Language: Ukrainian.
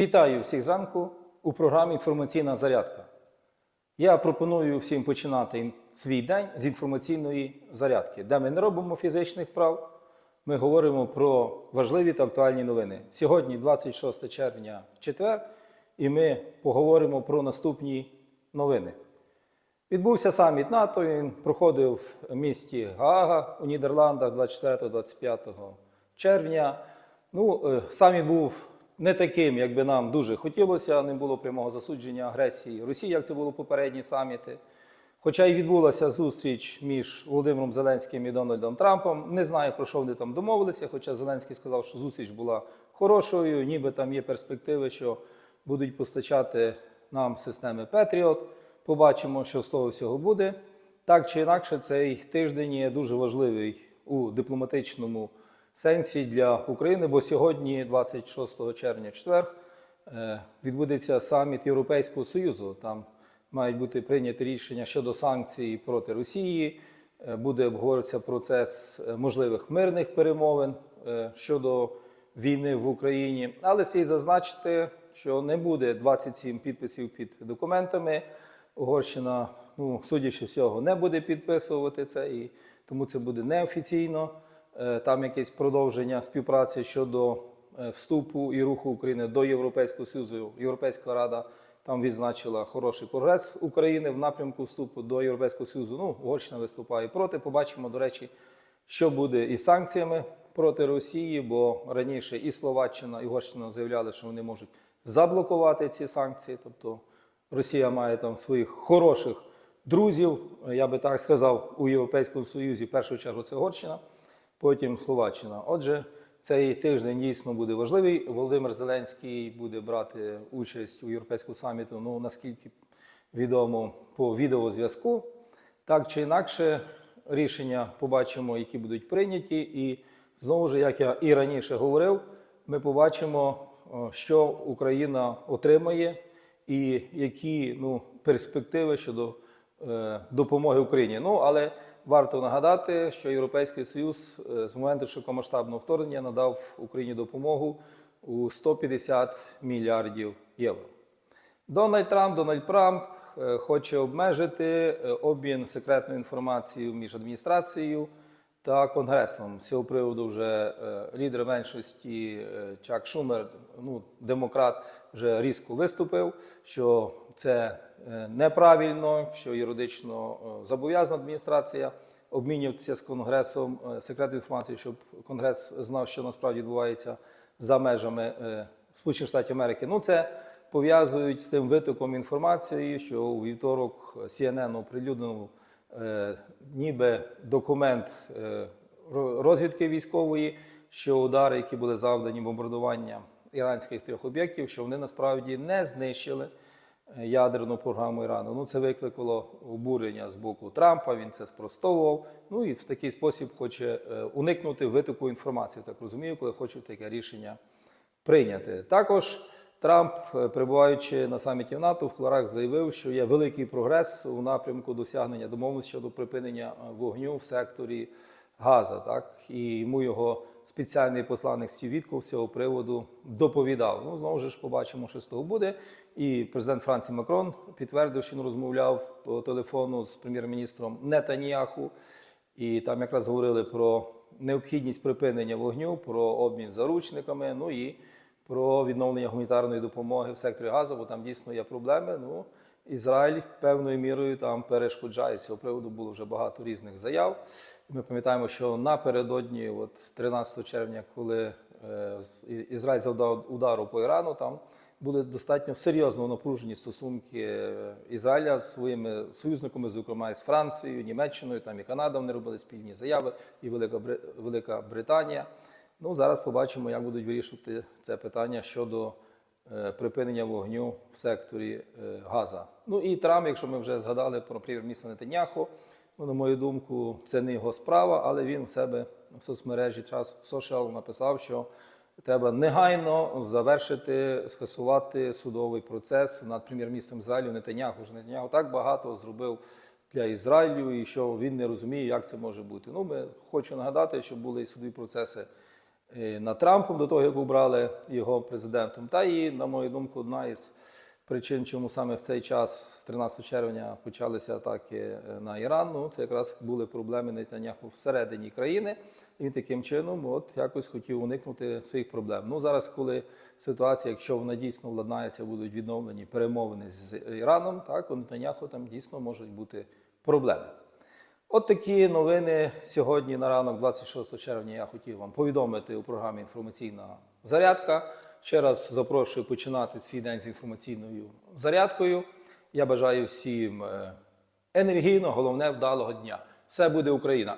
Вітаю всіх зранку у програмі Інформаційна зарядка. Я пропоную всім починати свій день з інформаційної зарядки, де ми не робимо фізичних вправ, ми говоримо про важливі та актуальні новини. Сьогодні, 26 червня, четвер, і ми поговоримо про наступні новини. Відбувся саміт НАТО. Він проходив в місті Гаага у Нідерландах 24-25 червня. Ну, е, саміт був не таким, як би нам дуже хотілося. Не було прямого засудження агресії Росії, як це було попередні саміти. Хоча й відбулася зустріч між Володимиром Зеленським і Дональдом Трампом. Не знаю, про що вони там домовилися. Хоча Зеленський сказав, що зустріч була хорошою, ніби там є перспективи, що будуть постачати нам системи Петріот. Побачимо, що з того всього буде. Так чи інакше, цей тиждень є дуже важливий у дипломатичному сенсі для України, бо сьогодні, 26 червня, четвер, е, відбудеться саміт Європейського Союзу. Там мають бути прийняті рішення щодо санкцій проти Росії. Е, Буде обговорюватися процес е, можливих мирних перемовин щодо війни в Україні. Але слід зазначити, що не буде 27 підписів під документами. Угорщина, ну, судячи всього, не буде підписувати це, і тому це буде неофіційно. Е, Там якесь продовження співпраці щодо е, вступу і руху України до Європейського Союзу. Європейська рада там відзначила хороший прогрес України в напрямку вступу до Європейського Союзу. Ну, Угорщина виступає проти. Побачимо, до речі, що буде із санкціями проти Росії, бо раніше і Словаччина, і Угорщина заявляли, що вони можуть заблокувати ці санкції. Тобто Росія має там своїх хороших друзів, я би так сказав, у Європейському Союзі. В першу чергу це Угорщина, потім Словаччина. Отже, цей тиждень дійсно буде важливий. Володимир Зеленський буде брати участь у європейському саміту. Ну наскільки відомо по відеозв'язку. Так чи інакше, рішення побачимо, які будуть прийняті. І знову ж, як я і раніше говорив, ми побачимо, що Україна отримає і які ну, перспективи щодо допомоги Україні. Ну, але варто нагадати, що Європейський Союз е, з моменту широкомасштабного вторгнення надав Україні допомогу у 150 мільярдів євро. Дональд Трамп, Дональд Трамп е, хоче обмежити е, обмін секретною інформацією між адміністрацією та Конгресом. З цього приводу вже е, лідер меншості е, Чак Шумер, ну, демократ, вже різко виступив, що це е, неправильно, що юридично е, зобов'язана адміністрація обмінюватися з Конгресом е, секретною інформацією, щоб Конгрес знав, що насправді відбувається за межами Сполучених Штатів Америки. Ну, це пов'язують з тим витоком інформації, що у вівторок CNN оприлюднив ніби документ розвідки військової, що удари, які були завдані бомбардування іранських трьох об'єктів, що вони насправді не знищили ядерну програму Ірану. Ну, це викликало обурення з боку Трампа. Він це спростовував. Ну і в такий спосіб хоче е, уникнути витоку інформації. Так розумію, коли хочуть таке рішення прийняти. Також Трамп, е, перебуваючи на саміті НАТО в Кларах, заявив, що є великий прогрес у напрямку досягнення домовленості щодо припинення е, вогню в секторі Газа. Так і йому його спеціальний посланник Стівітков з цього приводу доповідав. Ну знову ж побачимо, що з того буде. І президент Франції Макрон підтвердив, що він розмовляв по телефону з прем'єр-міністром Нетаніяху. І там якраз говорили про необхідність припинення вогню, про обмін заручниками, ну і про відновлення гуманітарної допомоги в секторі газу, бо там дійсно є проблеми. Ну, Ізраїль певною мірою там перешкоджає. З цього приводу було вже багато різних заяв. Ми пам'ятаємо, що напередодні, от 13 червня, коли е, Ізраїль завдав удару по Ірану, там були достатньо серйозно напружені стосунки е, Ізраїля з своїми союзниками, зокрема з Францією, Німеччиною, там і Канада. Вони робили спільні заяви, і Велика, Велика Британія. Ну, зараз побачимо, як будуть вирішувати це питання щодо е, припинення вогню в секторі е, Газа. Ну і Трамп, якщо ми вже згадали про прем'єр-міністра Нетаньяху, ну, на мою думку, це не його справа, але він в себе в соцмережі Trust Social написав, що треба негайно завершити, скасувати судовий процес над прем'єр-міністром Ізраїлю Нетаньяху. Що Нетаньяху так багато зробив для Ізраїлю і що він не розуміє, як це може бути. Ну, ми хочу нагадати, що були судові процеси над Трампом до того, як обрали його президентом. Та і, на мою думку, одна із причин, чому саме в цей час, в 13 червня, почалися атаки е, на Іран. Ну, це якраз були проблеми Нетаньяху всередині країни. І він таким чином от якось хотів уникнути своїх проблем. Ну зараз, коли ситуація, якщо вона дійсно владнається, будуть відновлені перемовини з Іраном, так у Нетаньяху там дійсно можуть бути проблеми. От такі новини сьогодні на ранок, 26 червня, я хотів вам повідомити у програмі Інформаційна зарядка. Ще раз запрошую починати свій день з інформаційною зарядкою. Я бажаю всім е, енергійно, головне вдалого дня. Все буде Україна!